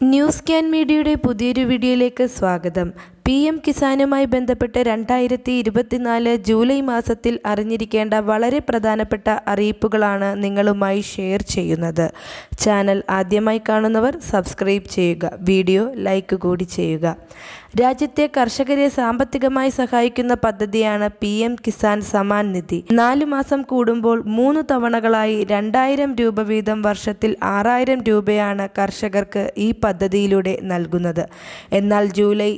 News can മീഡിയയുടെ പുതിയൊരു വീഡിയോയിലേക്ക് സ്വാഗതം. പി എം കിസാനുമായി ബന്ധപ്പെട്ട് രണ്ടായിരത്തി ഇരുപത്തിനാല് ജൂലൈ മാസത്തിൽ അറിഞ്ഞിരിക്കേണ്ട വളരെ പ്രധാനപ്പെട്ട അറിയിപ്പുകളാണ് നിങ്ങളുമായി ഷെയർ ചെയ്യുന്നത്. ചാനൽ ആദ്യമായി കാണുന്നവർ സബ്സ്ക്രൈബ് ചെയ്യുക വീഡിയോ ലൈക്ക് കൂടി ചെയ്യുക. രാജ്യത്തെ കർഷകരെ സാമ്പത്തികമായി സഹായിക്കുന്ന പദ്ധതിയാണ് പി എം കിസാൻ സമാൻ നിധി. നാലു മാസം കൂടുമ്പോൾ മൂന്ന് തവണകളായി രണ്ടായിരം രൂപ വീതം വർഷത്തിൽ ആറായിരം രൂപയാണ് കർഷകർക്ക് ഈ പദ്ധതിയിലൂടെ നൽകുന്നത്. എന്നാൽ ജൂലൈ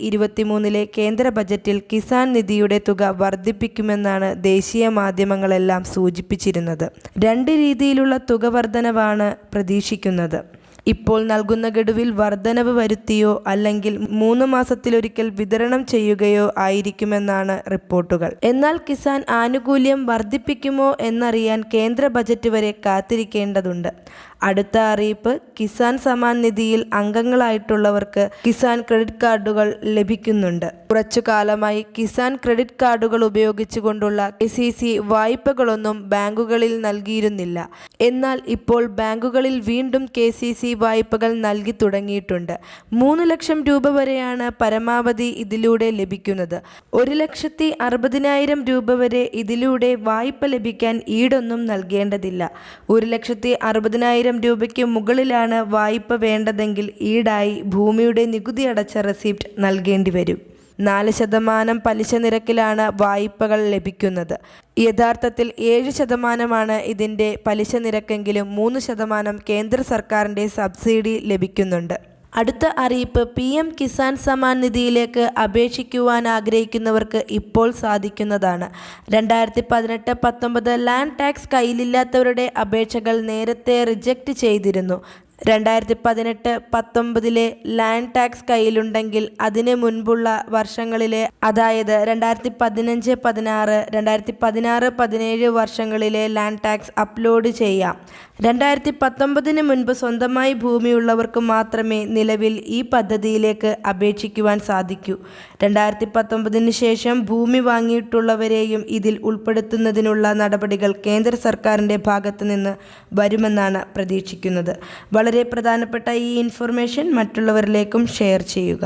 ഇരുപത്തിമൂന്നിലെ കേന്ദ്ര ബജറ്റിൽ കിസാൻ നിധിയുടെ തുക വർദ്ധിപ്പിക്കുമെന്നാണ് ദേശീയ മാധ്യമങ്ങളെല്ലാം സൂചിപ്പിച്ചിരുന്നത്. രണ്ട് രീതിയിലുള്ള തുക വർധനവാണ് പ്രതീക്ഷിക്കുന്നത്. ഇപ്പോൾ നൽകുന്ന ഗഡുവിൽ വർധനവ് വരുത്തിയോ അല്ലെങ്കിൽ മൂന്ന് മാസത്തിലൊരിക്കൽ വിതരണം ചെയ്യുകയോ ആയിരിക്കുമെന്നാണ് റിപ്പോർട്ടുകൾ. എന്നാൽ കിസാൻ ആനുകൂല്യം വർദ്ധിപ്പിക്കുമോ എന്നറിയാൻ കേന്ദ്ര ബജറ്റ് വരെ കാത്തിരിക്കേണ്ടതുണ്ട്. അടുത്ത അറിയിപ്പ് കിസാൻ സമാൻ നിധിയിൽ അംഗങ്ങളായിട്ടുള്ളവർക്ക് കിസാൻ ക്രെഡിറ്റ് കാർഡുകൾ ലഭിക്കുന്നുണ്ട്. കുറച്ചു കാലമായി കിസാൻ ക്രെഡിറ്റ് കാർഡുകൾ ഉപയോഗിച്ചുകൊണ്ടുള്ള കെ സി സി വായ്പകളൊന്നും ബാങ്കുകളിൽ നൽകിയിരുന്നില്ല. എന്നാൽ ഇപ്പോൾ ബാങ്കുകളിൽ വീണ്ടും കെ സി സി വായ്പകൾ നൽകി തുടങ്ങിയിട്ടുണ്ട്. മൂന്ന് ലക്ഷം രൂപ വരെയാണ് പരമാവധി ഇതിലൂടെ ലഭിക്കുന്നത്. ഒരു ലക്ഷത്തി അറുപതിനായിരം രൂപ വരെ ഇതിലൂടെ വായ്പ ലഭിക്കാൻ ഈടൊന്നും നൽകേണ്ടതില്ല. ഒരു ലക്ഷത്തി അറുപതിനായിരം രൂപയ്ക്ക് മുകളിലാണ് വായ്പ വേണ്ടതെങ്കിൽ ഈടായി ഭൂമിയുടെ നികുതി അടച്ച റെസിപ്റ്റ് നൽകേണ്ടി വരും നാല് ശതമാനം പലിശ നിരക്കിലാണ് വായ്പകൾ ലഭിക്കുന്നത്. യഥാർത്ഥത്തിൽ ഏഴ് ശതമാനമാണ് ഇതിന്റെ പലിശ നിരക്കെങ്കിലും മൂന്ന് ശതമാനം കേന്ദ്ര സർക്കാരിന്റെ സബ്സിഡി ലഭിക്കുന്നുണ്ട്. അടുത്ത അറിയിപ്പ് പി എം കിസാൻ സമാൻ നിധിയിലേക്ക് അപേക്ഷിക്കുവാൻ ആഗ്രഹിക്കുന്നവർക്ക് ഇപ്പോൾ സാധിക്കുന്നതാണ്. രണ്ടായിരത്തി പതിനെട്ട് പത്തൊമ്പത് ലാൻഡ് ടാക്സ് കയ്യിലില്ലാത്തവരുടെ അപേക്ഷകൾ നേരത്തെ റിജക്റ്റ് ചെയ്തിരുന്നു. രണ്ടായിരത്തി പതിനെട്ട് പത്തൊമ്പതിലെ ലാൻഡ് ടാക്സ് കയ്യിലുണ്ടെങ്കിൽ അതിന് മുൻപുള്ള വർഷങ്ങളിലെ അതായത് രണ്ടായിരത്തി പതിനഞ്ച് പതിനാറ് രണ്ടായിരത്തി പതിനാറ് പതിനേഴ് വർഷങ്ങളിലെ ലാൻഡ് ടാക്സ് അപ്ലോഡ് ചെയ്യാം. രണ്ടായിരത്തി പത്തൊമ്പതിന് മുൻപ് സ്വന്തമായി ഭൂമിയുള്ളവർക്ക് മാത്രമേ നിലവിൽ ഈ പദ്ധതിയിലേക്ക് അപേക്ഷിക്കുവാൻ സാധിക്കൂ. രണ്ടായിരത്തി പത്തൊമ്പതിന് ശേഷം ഭൂമി വാങ്ങിയിട്ടുള്ളവരെയും ഇതിൽ ഉൾപ്പെടുത്തുന്നതിനുള്ള നടപടികൾ കേന്ദ്ര സർക്കാരിന്റെ ഭാഗത്തു നിന്ന് വരുമെന്നാണ് പ്രതീക്ഷിക്കുന്നത്. വളരെ പ്രധാനപ്പെട്ട ഈ ഇൻഫർമേഷൻ മറ്റുള്ളവരിലേക്കും ഷെയർ ചെയ്യുക.